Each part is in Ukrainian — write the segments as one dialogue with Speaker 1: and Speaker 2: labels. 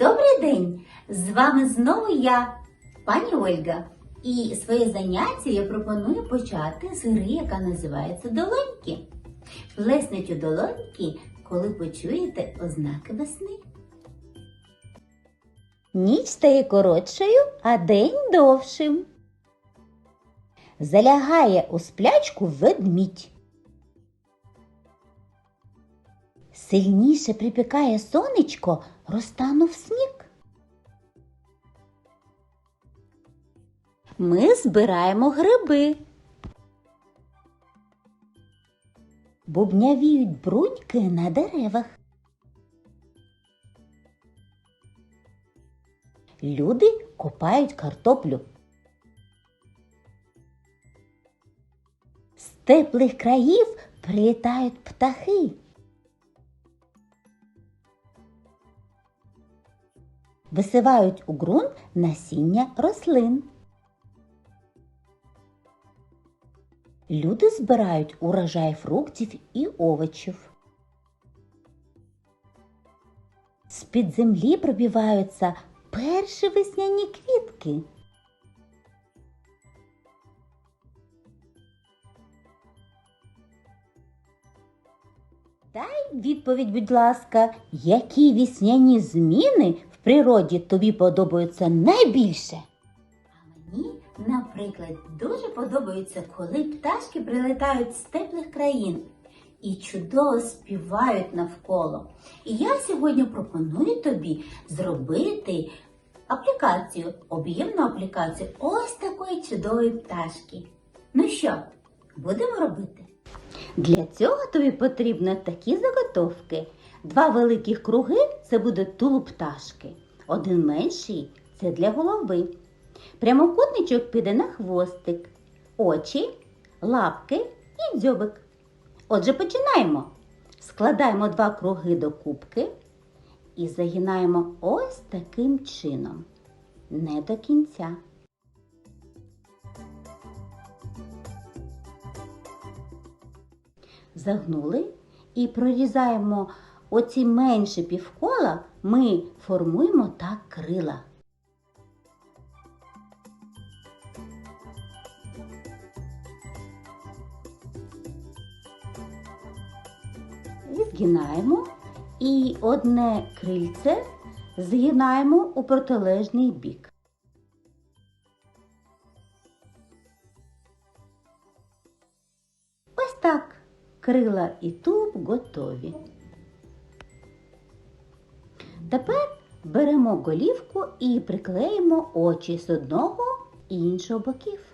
Speaker 1: Добрий день! З вами знову я, пані Ольга. І своє заняття я пропоную почати з гри, яка називається Долоньки. Плесніть у долоньки, коли почуєте ознаки весни.
Speaker 2: Ніч стає коротшою, а день довшим. Залягає у сплячку ведмідь. Сильніше припікає сонечко, розтанув сніг. Ми збираємо гриби. Бубнявіють бруньки на деревах. Люди копають картоплю. З теплих країв прилітають птахи. Висивають у ґрунт насіння рослин. Люди збирають урожай фруктів і овочів. З-під землі пробиваються перші весняні квітки. Дай відповідь, будь ласка, які весняні зміни природі тобі подобаються найбільше?
Speaker 1: А мені, наприклад, дуже подобається, коли пташки прилетають з теплих країн і чудово співають навколо. І я сьогодні пропоную тобі зробити аплікацію, об'ємну аплікацію ось такої чудової пташки. Ну що, будемо робити?
Speaker 2: Для цього тобі потрібно такі заготовки. Два великих круги це буде тулуб пташки. Один менший це для голови. Прямокутничок піде на хвостик, очі, лапки і дзьобик. Отже, починаємо. Складаємо два круги до кубки і загинаємо ось таким чином. Не до кінця. Загнули і прорізаємо оці менші півкола, ми формуємо так крила. Відгинаємо і одне крильце згинаємо у протилежний бік. Ось так крила і тулуб готові. Беремо голівку і приклеїмо очі з одного і іншого боків.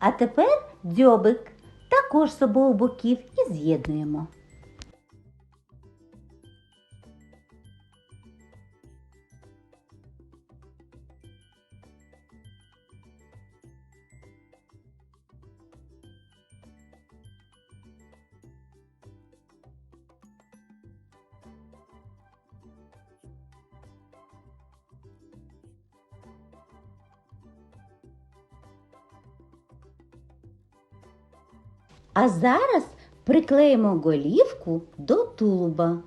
Speaker 2: А тепер дзьобик також з обох боків і з'єднуємо. А зараз приклеїмо голівку до тулуба.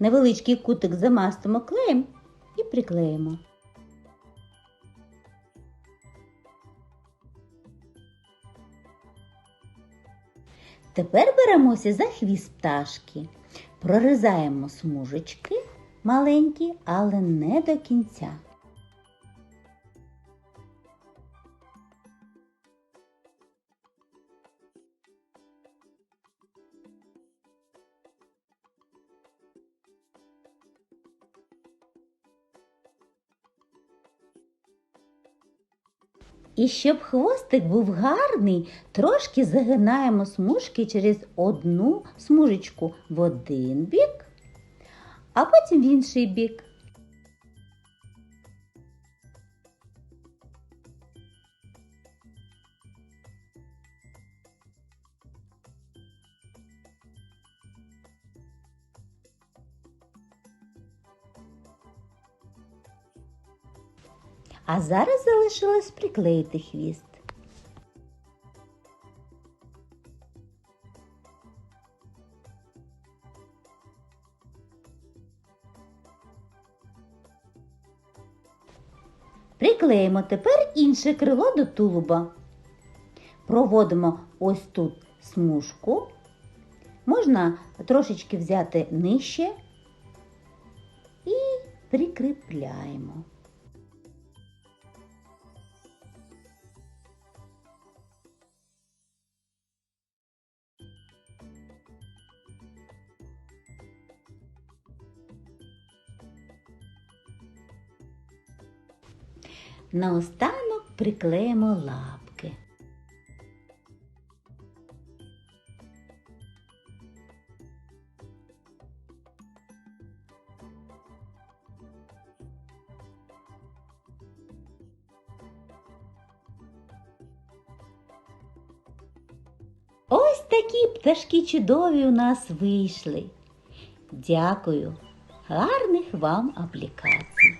Speaker 2: Невеличкий кутик замастимо клеєм і приклеїмо. Тепер беремося за хвіст пташки. Прорізаємо смужечки маленькі, але не до кінця. І щоб хвостик був гарний, трошки загинаємо смужки через одну смужечку в один бік, а потім в інший бік. А зараз залишилось приклеїти хвіст. Приклеїмо тепер інше крило до тулуба. Проводимо ось тут смужку. Можна трошечки взяти нижче і прикріпляємо. Наостанок приклеїмо лапки. Ось такі пташки чудові у нас вийшли. Дякую. Гарних вам аплікацій.